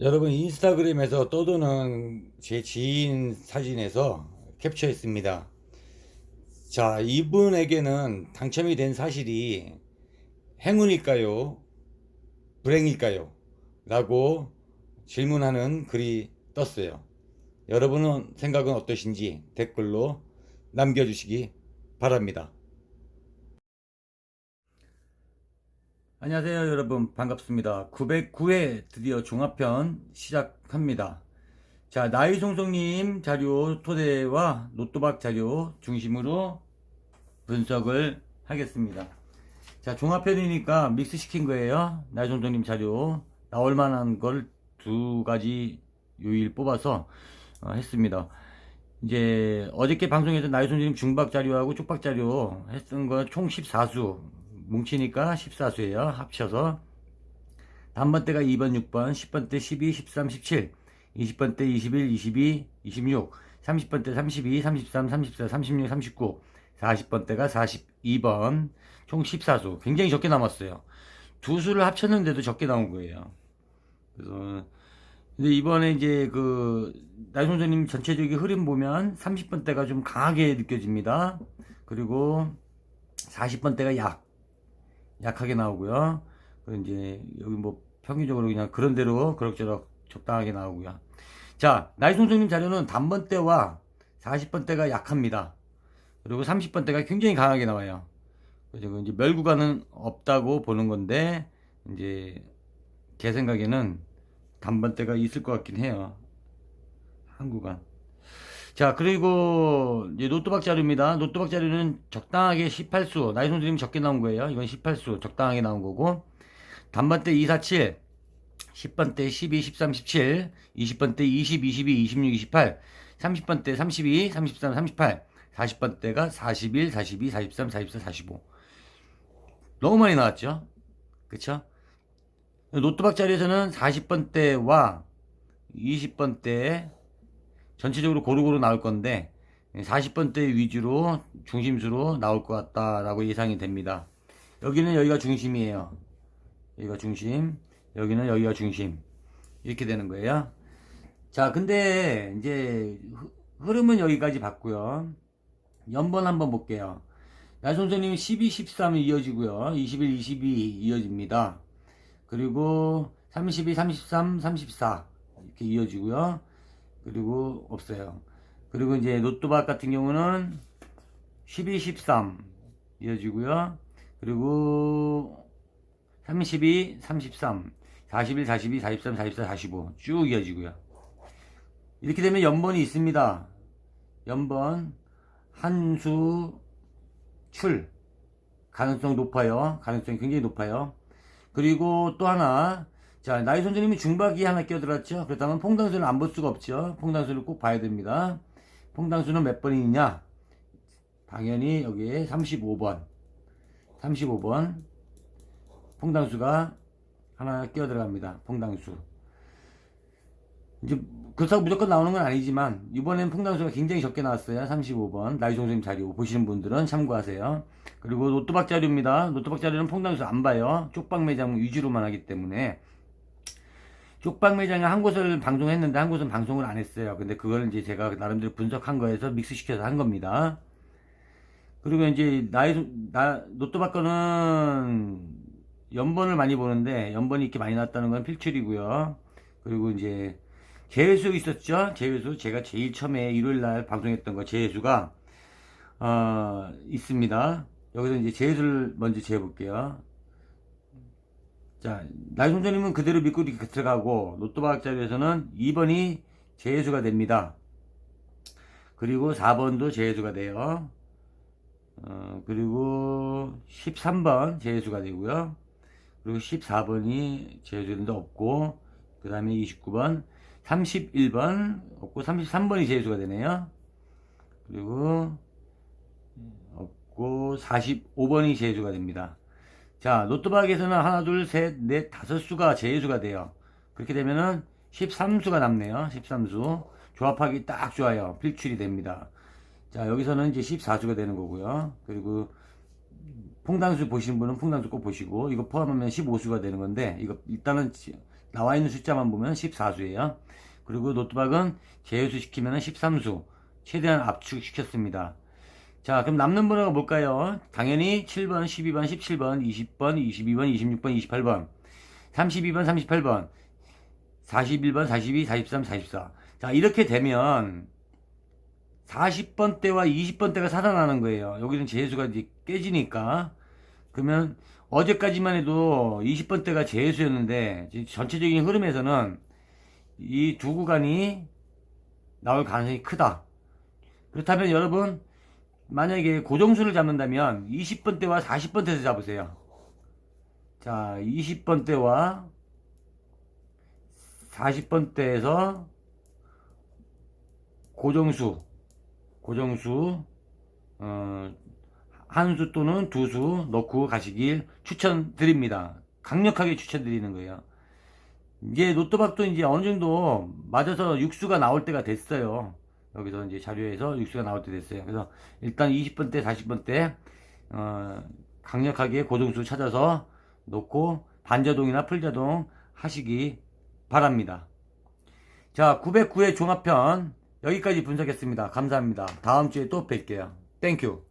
여러분 인스타그램에서 떠도는 제 지인 사진에서 캡처했습니다. 자, 이분에게는 당첨이 된 사실이 행운일까요? 불행일까요? 라고 질문하는 글이 떴어요. 여러분은 생각은 어떠신지 댓글로 남겨주시기 바랍니다. 안녕하세요 여러분. 반갑습니다. 909회 드디어 종합편 시작합니다. 자 나이송송님 자료 토대와 노또박 자료 중심으로 분석을 하겠습니다. 자 종합편이니까 믹스 시킨 거예요. 나이송송님 자료. 나올 만한 걸 두 가지 요일 뽑아서 어, 했습니다. 이제 어저께 방송에서 나이송님 중박 자료하고 쪽박 자료 했던 거 총 14수 뭉치니까 14수예요. 합쳐서 단번대가 2번, 6번, 10번대 12, 13, 17, 20번대 21, 22, 26, 30번대 32, 33, 34, 36, 39, 40번대가 42번, 총 14수. 굉장히 적게 남았어요. 두 수를 합쳤는데도 적게 나온 거예요. 그래서 근데 이번에 이제 그 나이송조님 전체적인 흐름 보면 30번대가 좀 강하게 느껴집니다. 그리고 40번대가 약 약하게 나오고요. 그리고 이제 여기 뭐 평균적으로 그냥 그런 대로 그럭저럭 적당하게 나오고요. 자, 나이송송님 자료는 단번대와 40번대가 약합니다. 그리고 30번대가 굉장히 강하게 나와요. 그리고 이제 멸 구간은 없다고 보는 건데 이제 제 생각에는 단번대가 있을 것 같긴 해요. 한 구간. 자, 그리고 이제 노트박 자료입니다. 노트박 자료는 적당하게 18수. 나이송드림 적게 나온 거예요. 이건 18수. 적당하게 나온 거고. 단번대 247, 10번대 12, 13, 17, 20번대 20, 22, 26, 28, 30번대 32, 33, 38, 40번대가 41, 42, 43, 44, 45. 너무 많이 나왔죠? 그쵸? 노트박 자리에서는 40번대와 20번대 전체적으로 고루고루 나올 건데 40번대 위주로 중심수로 나올 것 같다라고 예상이 됩니다. 여기는 여기가 중심이에요. 여기가 중심, 여기는 여기가 중심. 이렇게 되는 거예요. 자, 근데 이제 흐- 흐름은 여기까지 봤고요. 연번 한번 볼게요. 나선생님 12, 13 이어지고요. 21, 22 이어집니다. 그리고 32, 33, 34 이렇게 이어지고요. 그리고 없어요. 그리고 이제 노트박 같은 경우는 12, 13 이어지고요. 그리고 32, 33, 41, 42, 43, 44, 45 쭉 이어지고요. 이렇게 되면 연번이 있습니다. 연번 한수 출 가능성 높아요. 가능성이 굉장히 높아요. 그리고 또 하나 자 나이 선생님이 중박이 하나 끼어들었죠. 그렇다면 퐁당수는 안 볼 수가 없죠. 퐁당수를 꼭 봐야 됩니다. 퐁당수는 몇 번이냐? 당연히 여기에 35번 35번 퐁당수가 하나 끼어들어갑니다. 퐁당수 이제 그렇다고 무조건 나오는 건 아니지만 이번엔 퐁당수가 굉장히 적게 나왔어요. 35번 나이 선생님 자료 보시는 분들은 참고하세요. 그리고 노트박 자료입니다. 노트박 자료는 퐁당수 안 봐요. 쪽박 매장 위주로만 하기 때문에 쪽박 매장에 한 곳을 방송했는데 한 곳은 방송을 안 했어요. 근데 그걸 이제 제가 나름대로 분석한 거에서 믹스시켜서 한 겁니다. 그리고 이제 나이 나 노트박 거는 연번을 많이 보는데 연번이 이렇게 많이 났다는 건 필출이고요. 그리고 이제 재회수 있었죠? 재회수 제가 제일 처음에 일요일 날 방송했던 거 재회수가 어, 있습니다. 여기서 이제 재회수를 먼저 재볼게요. 자, 나이송전님은 그대로 믿고 이렇게 들어가고, 노트박 자료에서는 2번이 재수가 됩니다. 그리고 4번도 재수가 돼요. 어, 그리고 13번 재수가 되고요. 그리고 14번이 재수인데 없고, 그 다음에 29번, 31번 없고, 33번이 재수가 되네요. 그리고 없고, 45번이 재수가 됩니다. 자, 노트박에서는 하나, 둘, 셋, 넷, 다섯 수가 제수가 돼요. 그렇게 되면은 13수가 남네요. 13수. 조합하기 딱 좋아요. 필출이 됩니다. 자, 여기서는 이제 14수가 되는 거고요. 그리고 풍당수 보시는 분은 풍당수 꼭 보시고 이거 포함하면 15수가 되는 건데 이거 일단은 지- 나와 있는 숫자만 보면 14수예요. 그리고 노트박은 제외수 시키면 13수 최대한 압축시켰습니다. 자 그럼 남는 번호가 뭘까요? 당연히 7번, 12번, 17번, 20번, 22번, 26번, 28번 32번, 38번 41번, 42, 43, 44 자 이렇게 되면 40번 대와 20번 대가 살아나는 거예요. 여기는 제수가 이제 깨지니까. 그러면 어제까지만 해도 20번 대가 제수였는데 전체적인 흐름에서는 이 두 구간이 나올 가능성이 크다. 그렇다면 여러분 만약에 고정수를 잡는다면 20번 대와 40번 대에서 잡으세요. 자, 20번 대와 40번 대에서 고정수 고정수 어, 한 수 또는 두 수 넣고 가시길 추천드립니다. 강력하게 추천드리는 거예요. 이제 노트박도 이제 어느 정도 맞아서 육수가 나올 때가 됐어요. 여기서 이제 자료에서 육수가 나올 때 됐어요. 그래서 일단 20번 대, 40번 대 어, 강력하게 고정수 찾아서 놓고 반자동이나 풀자동 하시기 바랍니다. 자, 909의 종합편 여기까지 분석했습니다. 감사합니다. 다음 주에 또 뵐게요. 땡큐.